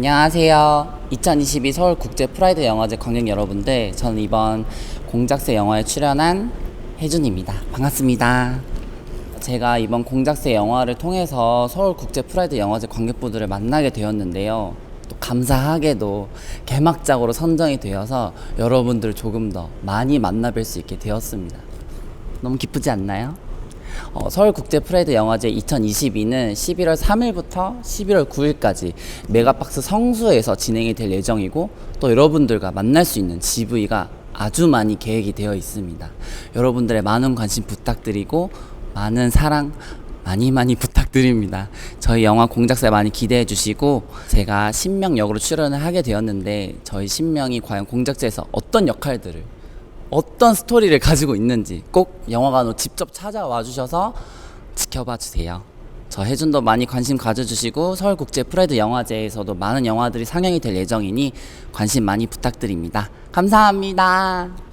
안녕하세요. 2022 서울 국제 프라이드 영화제 관객 여러분들, 저는 이번 공작새 영화에 출연한 혜준입니다. 반갑습니다. 제가 이번 공작새 영화를 통해서 서울 국제 프라이드 영화제 관객분들을 만나게 되었는데요. 또 감사하게도 개막작으로 선정이 되어서 여러분들 조금 더 많이 만나뵐 수 있게 되었습니다. 너무 기쁘지 않나요? 어, 서울 국제 프라이드 영화제 2022는 11월 3일부터 11월 9일까지 메가박스 성수에서 진행이 될 예정이고 또 여러분들과 만날 수 있는 GV가 아주 많이 계획이 되어 있습니다. 여러분들의 많은 관심 부탁드리고 많은 사랑 많이 많이 부탁드립니다. 저희 영화 공작새 많이 기대해 주시고 제가 신명 역으로 출연을 하게 되었는데 저희 신명이 과연 공작새에서 어떤 역할들을 어떤 스토리를 가지고 있는지 꼭 영화관으로 직접 찾아와 주셔서 지켜봐 주세요. 저 혜준도 많이 관심 가져주시고 서울국제 프라이드 영화제에서도 많은 영화들이 상영이 될 예정이니 관심 많이 부탁드립니다. 감사합니다.